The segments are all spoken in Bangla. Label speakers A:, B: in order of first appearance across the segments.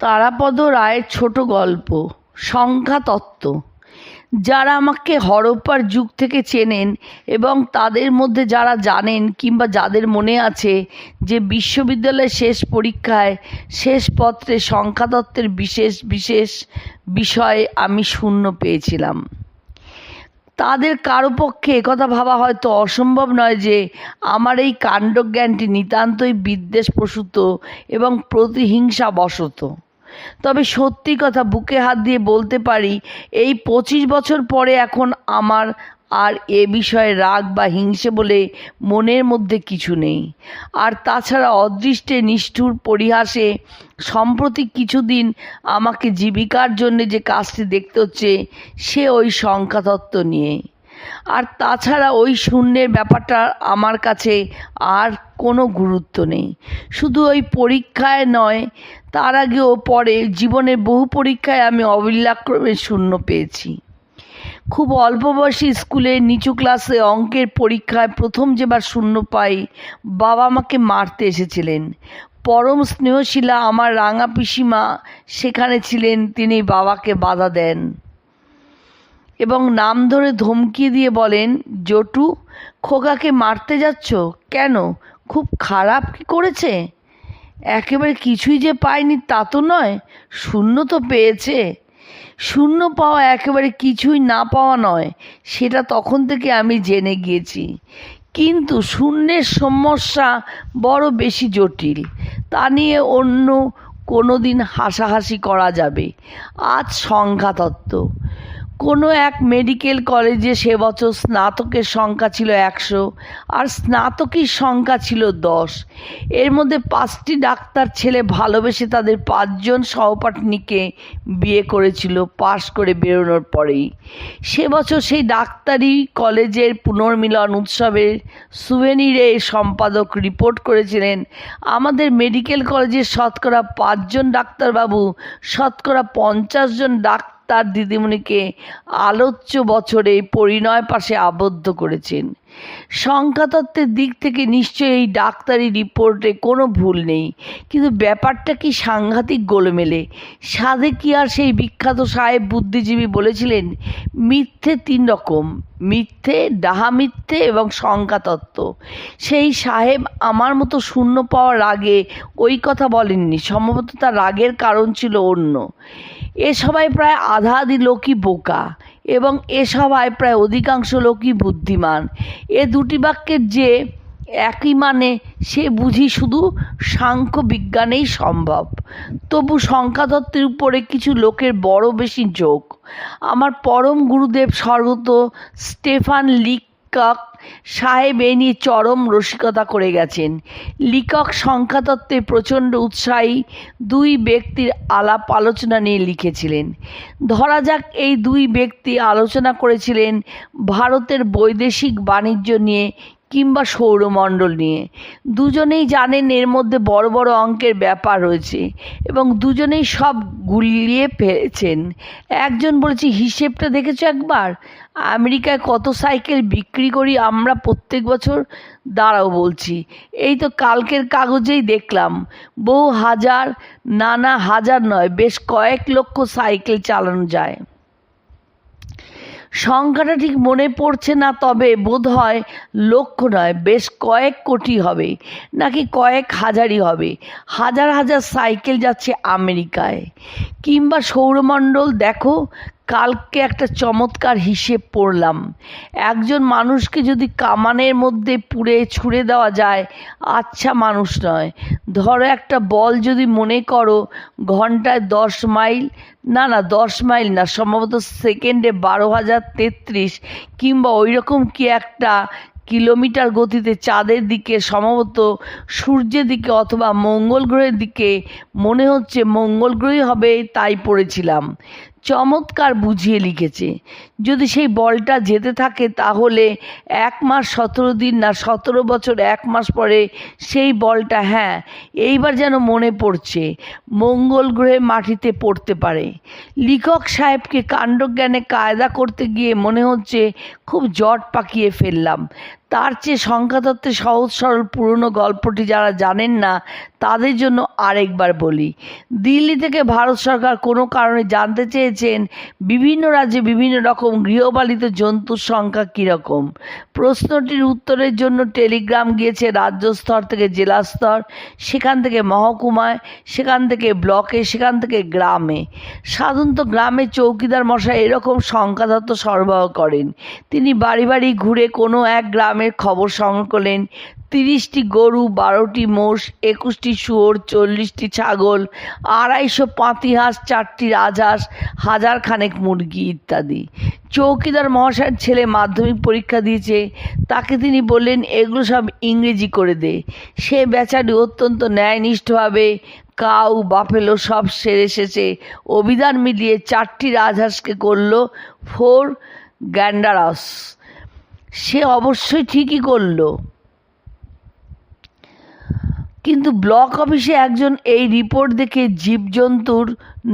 A: তারাপদ রায়ের ছোট গল্প, সংখ্যাতত্ত্ব। যারা আমাকে হরপ্পার যুগ থেকে চেনেন এবং তাদের মধ্যে যারা জানেন কিংবা যাদের মনে আছে যে বিশ্ববিদ্যালয়ের শেষ পরীক্ষায় শেষ পত্রে সংখ্যাতত্ত্বের বিশেষ বিশেষ বিষয়ে আমি শূন্য পেয়েছিলাম। তাদের কারও পক্ষে একথা ভাবা হয়তো অসম্ভব নয় যে আমার এই কাণ্ডজ্ঞানটি নিতান্তই বিদ্বেষ প্রসূত এবং প্রতিহিংসা বশত তবে সত্যি কথা বুকে হাত দিয়ে বলতে পারি, এই পঁচিশ বছর পরে এখন আমার আর এ বিষয়ে রাগ বা হিংসে বলে মনের মধ্যে কিছু নেই। আর তাছাড়া অদৃষ্টে নিষ্ঠুর পরিহাসে সম্প্রতি কিছুদিন আমাকে জীবিকার জন্য যে কাজটি দেখতে হচ্ছে, সে ওই সংখ্যাতত্ত্ব নিয়ে। আর তাছাড়া ওই শূন্যের ব্যাপারটা আমার কাছে আর কোনো গুরুত্ব নেই। শুধু ওই পরীক্ষায় নয়, তার আগেও পরে জীবনের বহু পরীক্ষায় আমি অবিল্লাক্রমে শূন্য পেয়েছি। খুব অল্প বয়সী স্কুলে নিচু ক্লাসে অঙ্কের পরীক্ষায় প্রথম যেবার শূন্য পাই, বাবা আমাকে মারতে এসেছিলেন। পরম স্নেহশীলা আমার রাঙা পিসিমা সেখানে ছিলেন, তিনি বাবাকে বাধা দেন। এবং নাম ধরে ধমকি দিয়ে বলেন, জটু, খোকাকে মারতে যাচ্ছ? কেন? খুব খারাপ কি করেছে? একেবারে কিছুই যে পায়নি তা তো নয়, শূন্য তো পেয়েছে। শূন্য পাওয়া একেবারে কিছুই না পাওয়া নয়, সেটা তখন থেকে আমি জেনে গিয়েছি। কিন্তু শূন্যের সমস্যা বড় বেশি জটিল। তা নিয়ে অন্য কোনো দিন হাসাহাসি করা যাবে। আজ সংখ্যাতত্ত্ব। কোনো এক মেডিকেল কলেজে সে বছর স্নাতকের সংখ্যা ছিল একশো, আর স্নাতকীর সংখ্যা ছিল দশ। এর মধ্যে পাঁচটি ডাক্তার ছেলে ভালোবেসে তাদের পাঁচজন সহপাঠিনীকে বিয়ে করেছিল, পাশ করে বেরোনোর পরেই। সে বছর সেই ডাক্তারি কলেজের পুনর্মিলন উৎসবের সুভেনিরে সম্পাদক রিপোর্ট করেছিলেন, আমাদের মেডিকেল কলেজের শতকরা পাঁচজন ডাক্তারবাবু, শতকরা পঞ্চাশ জন ডাক্তার তার দিদিমণিকে আলোচ্য বছরে পরিণয় পাশে আবদ্ধ করেছেন। সংখ্যাতত্ত্বের দিক থেকে নিশ্চয়ই এই ডাক্তারি রিপোর্টে কোনো ভুল নেই, কিন্তু ব্যাপারটা কি সাংঘাতিক গোলমেলে? সাধে কি আর সেই বিখ্যাত সাহেব বুদ্ধিজীবী বলেছিলেন, মিথ্যে তিন রকম, মিথ্যে, ডাহা মিথ্যে এবং সংখ্যাতত্ত্ব। সেই সাহেব আমার মতো শূন্য পাওয়ার আগে ওই কথা বলেননি, সম্ভবত তার রাগের কারণ ছিল অন্য। এ সবাই প্রায় আধা আধি লোকই বোকা এবং এ সবাই প্রায় অধিকাংশ লোকই বুদ্ধিমান। এ দুটি বাক্যের যে একই মানে সে বুঝি শুধু সাংখ্য বিজ্ঞানেই সম্ভব। তবু সংখ্যাতত্ত্বের উপরে কিছু লোকের বড় বেশি যোগ। আমার পরম গুরুদেব স্বর্গত স্টেফান লিকক সাহেব এ নিয়ে চরম রসিকতা করে গেছেন। লিখক সংখ্যাতত্ত্বে প্রচণ্ড উৎসাহী দুই ব্যক্তির আলাপ আলোচনা নিয়ে লিখেছিলেন। ধরা যাক এই দুই ব্যক্তি আলোচনা করেছিলেন ভারতের বৈদেশিক বাণিজ্য নিয়ে কিংবা সৌরমণ্ডল নিয়ে। দুজনেই জানেন এর মধ্যে বড় বড় অঙ্কের ব্যাপার রয়েছে এবং দুজনেই সব গুলিয়ে ফেলেছেন। একজন বলেছে, হিসেবটা দেখেছ একবার? আমেরিকায় কত সাইকেল বিক্রি করি আমরা প্রত্যেক বছর? দাঁড়াও বলছি, এই তো কালকের কাগজেই দেখলাম। বহু হাজার না না হাজার নয়, বেশ কয়েক লক্ষ সাইকেল চালানো যায়। সংখ্যাটা ঠিক মনে পড়ছে না, তবে বোধ হয় লক্ষ নয়, বেশ কয়েক কোটি হবে, নাকি কয়েক হাজারই হবে। হাজার হাজার সাইকেল যাচ্ছে আমেরিকায়। কিংবা সৌরমণ্ডল, দেখো কালকে একটা চমৎকার হিসেব পড়লাম। একজন মানুষকে যদি কামানের মধ্যে পুড়ে ছুঁড়ে দেওয়া যায় আচ্ছা মানুষ নয়। ধরো একটা বল যদি মনে করো, ঘন্টায় দশ মাইল, না না, দশ মাইল না, সম্ভবত সেকেন্ডে বারো হাজার তেত্রিশ কিংবা ওই রকম কি একটা কিলোমিটার গতিতে চাঁদের দিকে, সম্ভবত সূর্যের দিকে অথবা মঙ্গল গ্রহের দিকে, মনে হচ্ছে মঙ্গল গ্রহই হবে, তাই পড়েছিলাম। চমৎকার বুঝিয়ে লিখেছে। যদি সেই বলটা যেতে থাকে তাহলে এক মাস সতেরো দিন না সতেরো বছর এক মাস পরে সেই বলটা হ্যাঁ এইবার যেন মনে পড়ছে, মঙ্গল গ্রহে মাটিতে পড়তে পারে। লিখক সাহেবকে কাণ্ডজ্ঞানে কায়দা করতে গিয়ে মনে হচ্ছে খুব জট পাকিয়ে ফেললাম। তার চেয়ে সংখ্যাতত্ত্বের সহজ সরল পুরনো গল্পটি যারা জানেন না তাদের জন্য আরেকবার বলি। দিল্লি থেকে ভারত সরকার কোনো কারণে জানতে চেয়েছেন বিভিন্ন রাজ্যে বিভিন্ন রকম গৃহপালিত জন্তুর সংখ্যা কীরকম। প্রশ্নটির উত্তরের জন্য টেলিগ্রাম গিয়েছে রাজ্য স্তর থেকে জেলা স্তর সেখান থেকে মহকুমায়, সেখান থেকে ব্লকে, সেখান থেকে গ্রামে। সাধারণত গ্রামে চৌকিদার মশাই এরকম সংখ্যাতত্ত্ব সরবরাহ করেন। তিনি বাড়ি বাড়ি ঘুরে কোনো এক গ্রামের খবর সংগ্রহ করলেন। তিরিশটি গরু, বারোটি মোষ, একুশটি শুয়োর, চল্লিশটি ছাগল, আড়াইশো পাতি হাঁস, চারটি রাজহাঁস হাজার খানেক মুরগি ইত্যাদি। চৌকিদার মহাশয়ের ছেলে মাধ্যমিক পরীক্ষা দিয়েছে। তাকে তিনি বললেন, এগুলো সব ইংরেজি করে দে। সে বেচারি অত্যন্ত ন্যায়নিষ্ঠভাবে কাউ বাফেলো সব সেরে এসেছে অভিধান মিলিয়ে চারটি রাজহাঁসকে করল, ফোর গ্যান্ডারাস সে অবশ্যই ঠিকই করল। কিন্তু ব্লক অফিসে একজন এই রিপোর্ট দেখে জীবজন্তুর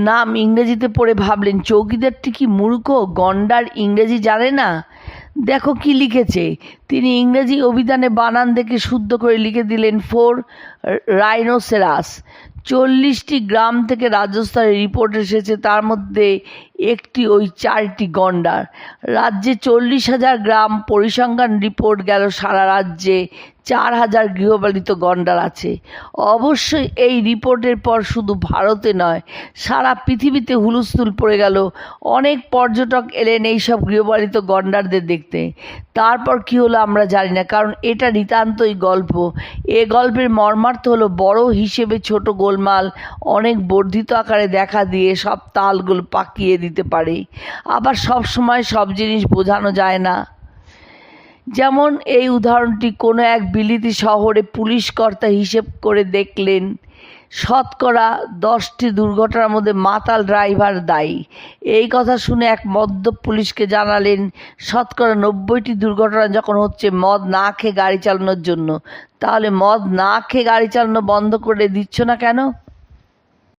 A: নাম ইংরেজিতে পড়ে ভাবলেন চৌকিদারটি কি মূর্খ? গন্ডার ইংরেজি জানে না? দেখো কি লিখেছে। তিনি ইংরেজি অভিধানে বানান দেখে শুদ্ধ করে লিখে দিলেন, ফোর রাইনোসেরাস। চল্লিশটি গ্রাম থেকে রাজস্থানের রিপোর্ট এসেছে, তার মধ্যে একটি ওই চারটি গন্ডার। রাজ্যে চল্লিশ হাজার গ্রাম পরিসংখ্যান রিপোর্ট গেল সারা রাজ্যে, চার হাজার গৃহপালিত গন্ডার আছে। অবশ্যই এই রিপোর্টের পর শুধু ভারতে নয়, সারা পৃথিবীতে হুলস্থুল পড়ে গেল। অনেক পর্যটক এলেন এইসব গৃহপালিত গন্ডারদের দেখতে। তারপর কি হলো আমরা জানি না, কারণ এটা নিতান্তই গল্প। এ গল্পের মর্মার্থ হলো বড় হিসেবে ছোট গোলমাল, অনেক বর্ধিত আকারে দেখা দিয়ে সব তালগুলো পাকিয়ে দিতে পারে। আবার সব সময় সব জিনিস বোঝানো যায় না। যেমন এই উদাহরণটি কোনো এক বিলিতি শহরে পুলিশ কর্তা হিসেব করে দেখলেন। শতকরা দশটি দুর্ঘটনার মধ্যে মাতাল ড্রাইভার দায়ী। এই কথা শুনে এক মদ্য পুলিশকে জানালেন, শতকরা নব্বইটি দুর্ঘটনা যখন হচ্ছে মদ না খেয়ে গাড়ি চালানোর জন্য, তাহলে মদ না খেয়ে গাড়ি চালানো বন্ধ করে দিচ্ছ না কেন?